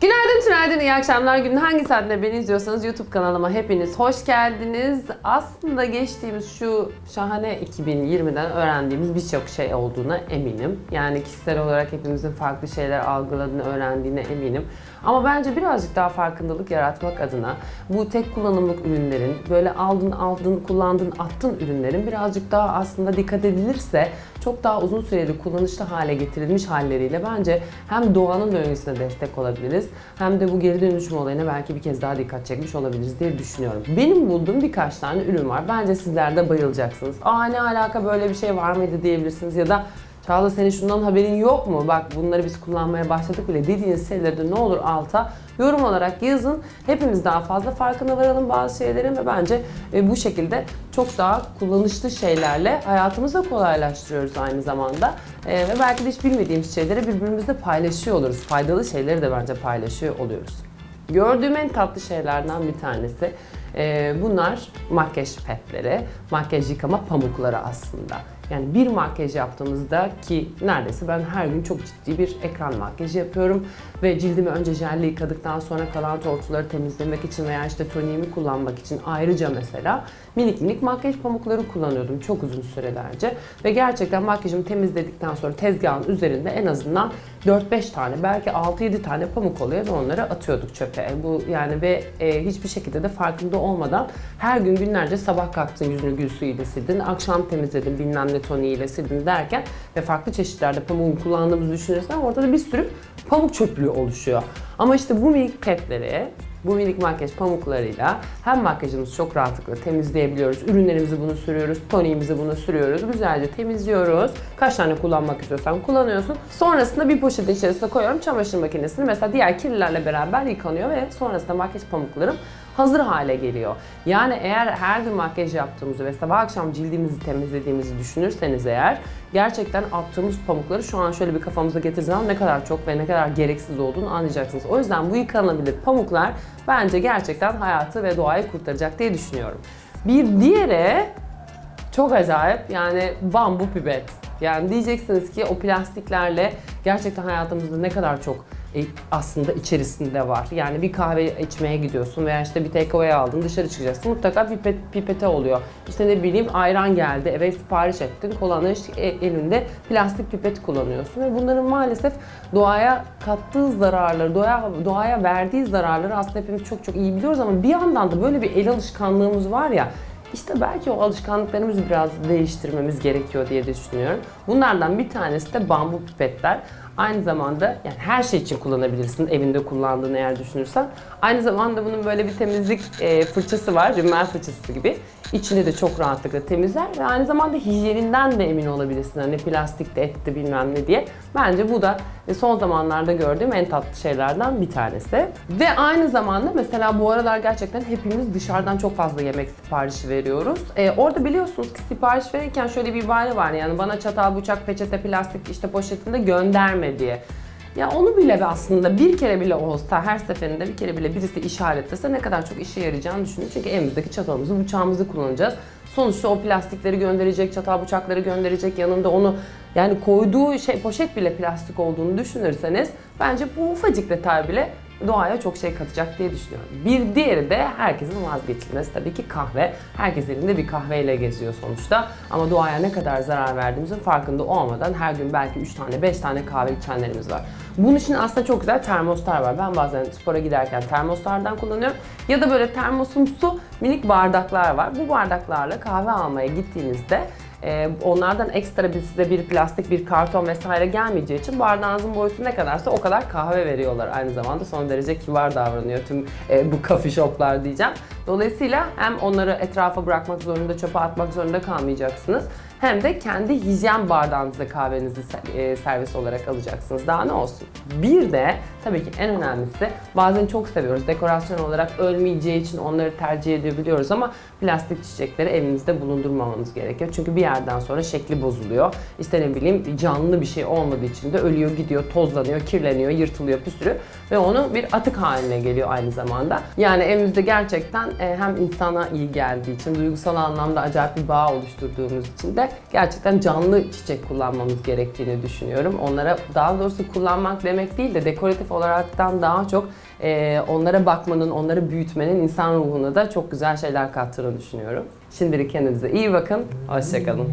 Günaydın, tünaydın, iyi akşamlar. Günün hangi saatinde beni izliyorsanız YouTube kanalıma hepiniz hoş geldiniz. Aslında geçtiğimiz şu şahane 2020'den öğrendiğimiz birçok şey olduğuna eminim. Yani kişisel olarak hepimizin farklı şeyler algıladığını, öğrendiğine eminim. Ama bence birazcık daha farkındalık yaratmak adına bu tek kullanımlık ürünlerin, böyle aldın aldın, kullandın attın ürünlerin birazcık daha aslında dikkat edilirse çok daha uzun süreli kullanışlı hale getirilmiş halleriyle bence hem doğanın döngüsüne destek olabiliriz hem de bu geri dönüşüm olayına belki bir kez daha dikkat çekmiş olabiliriz diye düşünüyorum. Benim bulduğum birkaç tane ürün var. Bence sizler de bayılacaksınız. Aa ne alaka böyle bir şey var mıydı diyebilirsiniz ya da Çağla senin şundan haberin yok mu? Bak bunları biz kullanmaya başladık bile dediğiniz şeyleri ne olur alta yorum olarak yazın. Hepimiz daha fazla farkına varalım bazı şeylerin ve bence e, bu şekilde çok daha kullanışlı şeylerle hayatımızı da kolaylaştırıyoruz aynı zamanda. E, ve belki de hiç bilmediğimiz şeyleri birbirimizle paylaşıyor oluruz. Faydalı şeyleri de bence paylaşıyor oluyoruz. Gördüğüm en tatlı şeylerden bir tanesi e, bunlar makyaj petleri, makyaj yıkama pamukları aslında. Yani bir makyaj yaptığımızda ki neredeyse ben her gün çok ciddi bir ekran makyajı yapıyorum ve cildimi önce jelle yıkadıktan sonra kalan tortuları temizlemek için veya işte toniğimi kullanmak için ayrıca mesela minik minik makyaj pamukları kullanıyordum çok uzun sürelerce ve gerçekten makyajımı temizledikten sonra tezgahın üzerinde en azından 4-5 tane belki 6-7 tane pamuk oluyor ve onları atıyorduk çöpe. Bu yani ve e, hiçbir şekilde de farkında olmadan her gün günlerce sabah kalktın yüzünü gül suyuyla sildin, akşam temizledin bilmem ne toniğiyle sildin derken ve farklı çeşitlerde pamuğu kullandığımızı düşünürsen ortada bir sürü pamuk çöplüğü oluşuyor. Ama işte bu minik petleri bu minik makyaj pamuklarıyla hem makyajımızı çok rahatlıkla temizleyebiliyoruz. Ürünlerimizi bunu sürüyoruz, toniğimizi bunu sürüyoruz. Güzelce temizliyoruz. Kaç tane kullanmak istiyorsan kullanıyorsun. Sonrasında bir poşet içerisine koyuyorum. Çamaşır makinesini mesela diğer kirlilerle beraber yıkanıyor ve sonrasında makyaj pamuklarım hazır hale geliyor. Yani eğer her gün makyaj yaptığımızı ve sabah akşam cildimizi temizlediğimizi düşünürseniz eğer gerçekten attığımız pamukları şu an şöyle bir kafamıza zaman ne kadar çok ve ne kadar gereksiz olduğunu anlayacaksınız. O yüzden bu yıkanabilir pamuklar bence gerçekten hayatı ve doğayı kurtaracak diye düşünüyorum. Bir diğeri çok acayip yani bambu pipet. Yani diyeceksiniz ki o plastiklerle gerçekten hayatımızda ne kadar çok aslında içerisinde var. Yani bir kahve içmeye gidiyorsun veya işte bir takeaway aldın dışarı çıkacaksın mutlaka pipet, pipete oluyor. İşte ne bileyim ayran geldi eve sipariş ettin kolanı e- elinde plastik pipet kullanıyorsun ve bunların maalesef doğaya kattığı zararları, doğaya, doğaya verdiği zararları aslında hepimiz çok çok iyi biliyoruz ama bir yandan da böyle bir el alışkanlığımız var ya işte belki o alışkanlıklarımızı biraz değiştirmemiz gerekiyor diye düşünüyorum. Bunlardan bir tanesi de bambu pipetler. Aynı zamanda yani her şey için kullanabilirsin evinde kullandığını eğer düşünürsen. Aynı zamanda bunun böyle bir temizlik e, fırçası var, rimel fırçası gibi. İçini de çok rahatlıkla temizler ve aynı zamanda hijyeninden de emin olabilirsin. Hani plastikte etti bilmem ne diye. Bence bu da e, son zamanlarda gördüğüm en tatlı şeylerden bir tanesi. Ve aynı zamanda mesela bu aralar gerçekten hepimiz dışarıdan çok fazla yemek siparişi veriyoruz. E, orada biliyorsunuz ki sipariş verirken şöyle bir ibare var yani bana çatal, bıçak, peçete, plastik işte poşetinde gönderme diye. Ya onu bile aslında bir kere bile olsa her seferinde bir kere bile birisi işaretlese ne kadar çok işe yarayacağını düşünüyorum. Çünkü evimizdeki çatalımızı, bıçağımızı kullanacağız. Sonuçta o plastikleri gönderecek, çatal bıçakları gönderecek yanında onu yani koyduğu şey poşet bile plastik olduğunu düşünürseniz bence bu ufacık detay bile doğaya çok şey katacak diye düşünüyorum. Bir diğeri de herkesin vazgeçilmezi tabii ki kahve. Herkes elinde bir kahveyle geziyor sonuçta. Ama doğaya ne kadar zarar verdiğimizin farkında olmadan her gün belki 3 tane 5 tane kahve içenlerimiz var. Bunun için aslında çok güzel termoslar var. Ben bazen spora giderken termoslardan kullanıyorum. Ya da böyle termosumsu minik bardaklar var. Bu bardaklarla kahve almaya gittiğinizde ee, onlardan ekstra bir size bir plastik, bir karton vesaire gelmeyeceği için bardağınızın boyutu ne kadarsa o kadar kahve veriyorlar. Aynı zamanda son derece kibar davranıyor tüm e, bu coffee shoplar diyeceğim. Dolayısıyla hem onları etrafa bırakmak zorunda, çöpe atmak zorunda kalmayacaksınız. Hem de kendi hijyen bardağınızda kahvenizi e, servis olarak alacaksınız. Daha ne olsun? Bir de tabii ki en önemlisi bazen çok seviyoruz. Dekorasyon olarak ölmeyeceği için onları tercih edebiliyoruz ama plastik çiçekleri evinizde bulundurmamamız gerekiyor. Çünkü bir yerden sonra şekli bozuluyor. İşte ne bileyim canlı bir şey olmadığı için de ölüyor, gidiyor, tozlanıyor, kirleniyor, yırtılıyor, püsürüyor ve onu bir atık haline geliyor aynı zamanda. Yani evimizde gerçekten hem insana iyi geldiği için, duygusal anlamda acayip bir bağ oluşturduğumuz için de de gerçekten canlı çiçek kullanmamız gerektiğini düşünüyorum. Onlara daha doğrusu kullanmak demek değil de dekoratif olaraktan daha çok e, onlara bakmanın, onları büyütmenin insan ruhuna da çok güzel şeyler kattığını düşünüyorum. Şimdilik kendinize iyi bakın. Hoşçakalın.